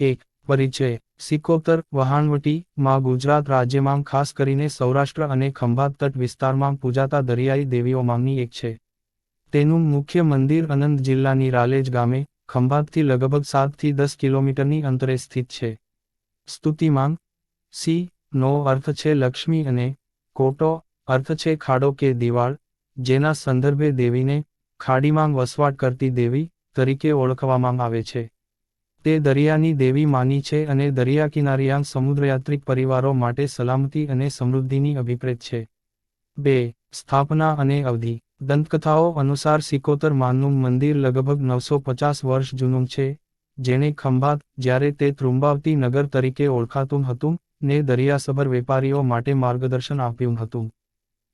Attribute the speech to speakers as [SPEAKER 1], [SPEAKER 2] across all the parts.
[SPEAKER 1] એક, પરિચય. સિકોતર, વહાણવટી, માં ગુજરાત રાજ્યમાં ખાસ કરીને સૌરાષ્ટ્ર અને ખંભાત તટ વિસ્તારમાં પૂજાતા દરિયાઈ દેવીઓમાંની એક છે. તેનું મુખ્ય મંદિર અનંત જિલ્લાની રાલેજ ગામે, ખંભાતથી લગભગ સાતથી દસ કિલોમીટરની અંતરે સ્થિત છે. સ્તુતિમાંગ સી, નો અર્થ છે લક્ષ્મી અને કોટો, અર્થ છે ખાડો કે દિવાળ, જેના સંદર્ભે દેવીને ખાડીમાં વસવાટ કરતી દેવી તરીકે ઓળખવામાં આવે છે. તે દરિયાની દેવી માની છે અને દરિયા કિનારિયા સમુદ્રયાત્રિક પરિવારો માટે સલામતી અને સમૃદ્ધિની અભિપ્રેત છે. બે, સ્થાપના અને અવધિ. દંતકથાઓ અનુસાર સિકોતર માનનું મંદિર લગભગ નવસો પચાસ વર્ષ જૂનું છે, જેણે ખંભાત જ્યારે તે ત્રુંબાવતી નગર તરીકે ઓળખાતું હતું, ને દરિયાસભર વેપારીઓ માટે માર્ગદર્શન આપ્યું હતું.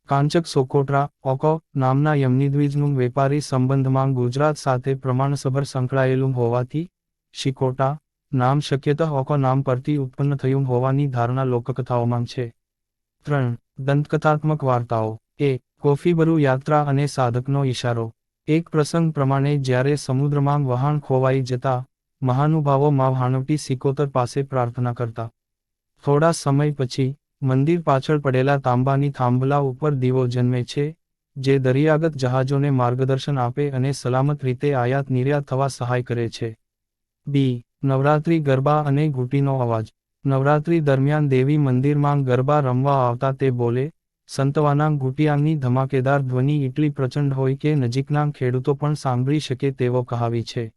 [SPEAKER 1] કાંચક સોકોટ્રા, ઓકો, નામના યમનીદ્વીજનું વેપારી સંબંધમાં ગુજરાત સાથે પ્રમાણસભર સંકળાયેલું હોવાથી શિકોટા નામ શક્યતઃ ઓકો નામ પરથી ઉત્પન્ન થયું હોવાની ધારણા લોકકથાઓમાં છે. ત્રણ, દંતકથાત્મક વાર્તાઓ. એ કોફીબરુ યાત્રા અને સાધકનો ઇશારો એક પ્રસંગ પ્રમાણે જ્યારે સમુદ્રમાં વહાણ ખોવાઈ જતા મહાનુભાવો માં હાણવટી સિકોતર પાસે પ્રાર્થના કરતા. થોડા સમય પછી, મંદિર પાછળ પડેલા તાંબાની થાંભલા ઉપર દીવો જન્મે છે, જે દરિયાગત જહાજોને માર્ગદર્શન આપે અને સલામત રીતે આયાત નિર્યાત થવા સહાય કરે છે. બી. નવરાત્રિ ગરબા અને ઘૂંટીનો અવાજ. નવરાત્રિ દરમિયાન દેવી મંદિરમાં ગરબા રમવા આવતા તે બોલે, સંતવાના ઘૂંટિયાની ધમાકેદાર ધ્વનિ એટલી પ્રચંડ હોય કે નજીકના ખેડૂતો પણ સાંભળી શકે તેવો કહાવી છે.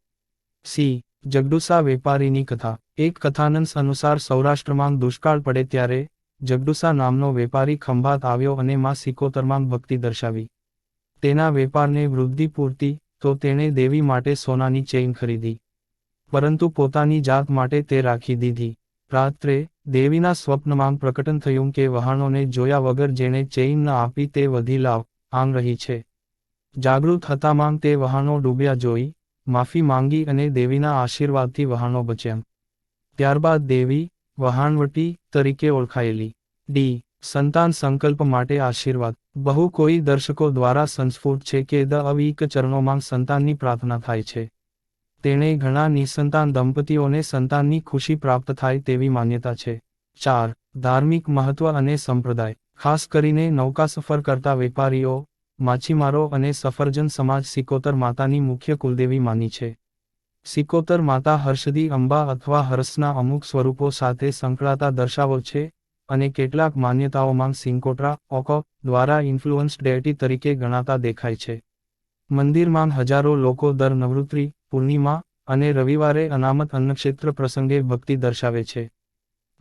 [SPEAKER 1] સી. જગડુસા વેપારીની કથા. એક કથાનંસ અનુસાર સૌરાષ્ટ્રમાં દુષ્કાળ પડે ત્યારે, જગડુસા નામનો વેપારી ખંભાત આવ્યો અને માં સિકોતરમાં ભક્તિ દર્શાવી. તેના વેપારને વૃદ્ધિ પૂરતી, તો તેણે દેવી માટે સોનાની ચેઇન ખરીદી. પરંતુ પોતાની જાત માટે તે રાખી દીધી. રાત્રે, દેવીના સ્વપ્નમાં પ્રકટન થયું કે વહાણોને જોયા વગર જેણે ચેઇન આપી તે વધી લાવ આંગ રહી છે. જાગૃત હતામાં તે વહાણો ડૂબ્યા જોઈ, માફી માંગી અને દેવીના આશીર્વાદથી વહાણો બચ્યા. ત્યારબાદ દેવી, વહાણવટી તરીકે ઓળખાયેલી. ડી, સંતાન સંકલ્પ માટે આશીર્વાદ. બહુ કોઈ દર્શકો દ્વારા સંસ્ફૂટ છે કે દ અવીક ચરણોમાં સંતાનની પ્રાર્થના થાય છે. તેણે ઘણા નિસંતાન દંપતીઓને સંતાનની ખુશી પ્રાપ્ત થાય તેવી માન્યતા છે. ચાર, ધાર્મિક મહત્વ અને સંપ્રદાય. ખાસ કરીને નૌકા સફર કરતા વેપારીઓ, માછીમારો અને સફરજન સમાજ સિકોતર માતાની મુખ્ય કુલદેવી માની છે. સિકોતર માતા હર્ષદી અંબા અથવા હર્ષના અમુક સ્વરૂપો સાથે સંકળાતા દર્શાવો છે અને કેટલાક માન્યતાઓમાં સિંકોટ્રા, ઓકો, દ્વારા ઇન્ફ્લુઅન્સ ડેટી તરીકે ગણાતા દેખાય છે. મંદિરમાં હજારો લોકો દર નવરાત્રી પૂર્ણિમા અને રવિવારે અનામત અન્નક્ષેત્ર પ્રસંગે ભક્તિ દર્શાવે છે.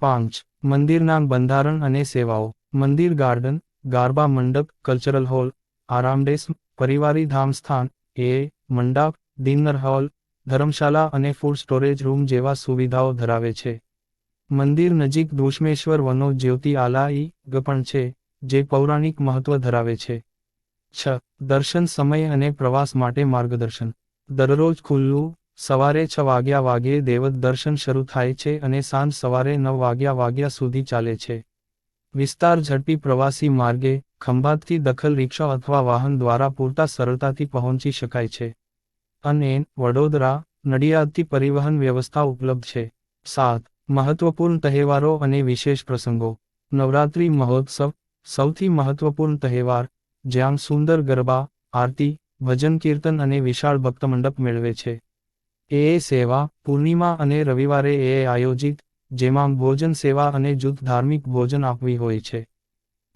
[SPEAKER 1] પાંચ, મંદિરના બંધારણ અને સેવાઓ. મંદિર ગાર્ડન, ગારબા મંડપ, કલ્ચરલ હોલ આરામડેસ પરિવારી ધામ સ્થાન એ, મંડપ, ડિનર હોલ ધર્મશાલા અને ફૂડ સ્ટોરેજ રૂમ જેવા સુવિધાઓ ધરાવે છે. મંદિર નજીક દુષ્મેશ્વર વનો જ્યોતિ આલાઈ પણ છે, જે પૌરાણિક મહત્વ ધરાવે છે. છ, દર્શન સમય અને પ્રવાસ માટે માર્ગદર્શન. દરરોજ ખુલ્લું, સવારે છ વાગ્યા વાગ્યે દેવત દર્શન શરૂ થાય છે અને સાંજ સવારે નવ વાગ્યા વાગ્યા સુધી ચાલે છે. વિસ્તાર ઝડપી પ્રવાસી માર્ગે, ખંભાતથી દખલ રિક્ષા અથવા વાહન દ્વારા પૂરતા સરળતાથી પહોંચી શકાય છે. અને વડોદરા, નડિયાદથી પરિવહન વ્યવસ્થા ઉપલબ્ધ છે. સાત, મહત્વપૂર્ણ તહેવારો અને વિશેષ પ્રસંગો. નવરાત્રિ મહોત્સવ, સૌથી મહત્વપૂર્ણ તહેવાર, જ્યાં સુંદર ગરબા, આરતી ભજન, કીર્તન અને વિશાળ ભક્તમંડપ મેળવે છે. એ સેવા, પૂર્ણિમા અને રવિવારે એ આયોજિત, જેમાં ભોજન સેવા અને જૂથ ધાર્મિક ભોજન આપવી હોય છે.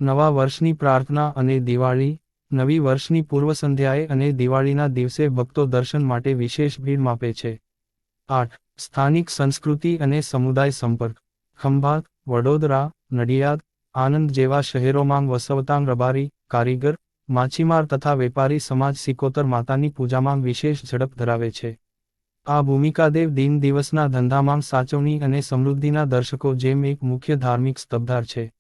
[SPEAKER 1] નવા વર્ષની પ્રાર્થના અને દિવાળી, નવી વર્ષની પૂર્વ સંધ્યાએ અને દિવાળીના દિવસે ભક્તો દર્શન માટે વિશેષ ભીડ માપે છે. આઠ, સ્થાનિક સંસ્કૃતિ અને સમુદાય સંપર્ક. ખંભાત, વડોદરા, નડિયાદ આનંદ જેવા શહેરોમાં વસવતાંગ રબારી, કારીગર માછીમાર તથા વેપારી સમાજ સિકોતર માતાની પૂજામાં વિશેષ ઝડપ ધરાવે છે. આ ભૂમિકાદેવ દિન દિવસના ધંધામાં સાચવણી અને સમૃદ્ધિના દર્શકો જેમ એક મુખ્ય ધાર્મિક સ્તબ્ધાર છે.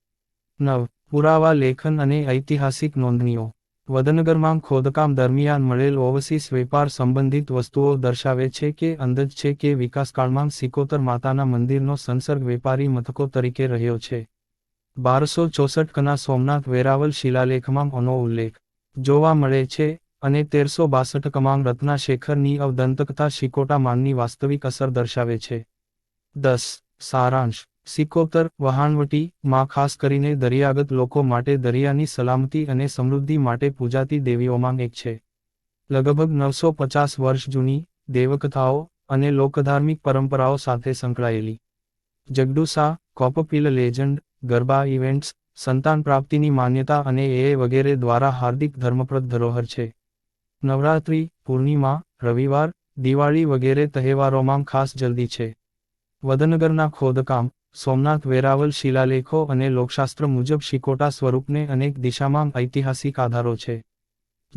[SPEAKER 1] નવ, પુરાવા લેખન અને ઐતિહાસિક નોંધણીઓ. વદનગરમાં ખોદકામ દરમિયાન મળેલ ઓવસીસ વેપાર સંબંધિત વસ્તુઓ દર્શાવે છે કે અંદજ છે કે વિકાસકાળમાં સિકોતર માતાના મંદિરનો સંસર્ગ વેપારી મથકો તરીકે રહ્યો છે. બારસો ચોસઠ કના સોમનાથ વેરાવલ શિલાલેખમાં આનો ઉલ્લેખ. જોવા મળે છે, અને તેરસો બાસઠ કમાંગ રત્નાશેખરની અવદંતકથા શિકોટા માનની વાસ્તવિક અસર દર્શાવે છે. દસ. સારાંશ. સિકોતર વહાણવટી, માં ખાસ કરીને દરિયાગત લોકો માટે દરિયાની સલામતી અને સમૃદ્ધિ માટે પૂજાતી દેવીઓમાં એક છે. લગભગ નવસો પચાસ વર્ષ જૂની દેવકથાઓ અને લોકધાર્મિક પરંપરાઓ સાથે સંકળાયેલી. જગડુસા, કોપપીલ લેજન્ડ ગરબા, ઇવેન્ટ્સ, સંતાન પ્રાપ્તિની માન્યતા અને એ વગેરે દ્વારા હાર્દિક ધર્મપ્રદ ધરોહર છે. નવરાત્રિ, પૂર્ણિમા, રવિવાર, દિવાળી વગેરે તહેવારોમાં ખાસ જલ્દી છે. વદનગરના ખોદકામ, સોમનાથ વેરાવલ શિલાલેખો અને લોકશાસ્ત્ર મુજબ શિકોટા સ્વરૂપને અનેક દિશામાં ઐતિહાસિક આધારો છે.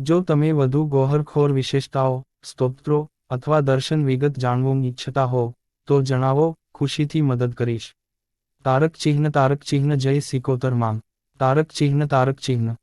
[SPEAKER 1] જો તમે વધુ ગોહરખોર વિશેષતાઓ, સ્તોત્રો અથવા દર્શન વિગત જાણવું ઈચ્છતા હો, તો જણાવો, ખુશીથી મદદ કરીશ. તારક ચિહ્ન તારક ચિહ્ન જય સિકોતર માંગ. તારક ચિહ્ન તારક ચિહ્ન.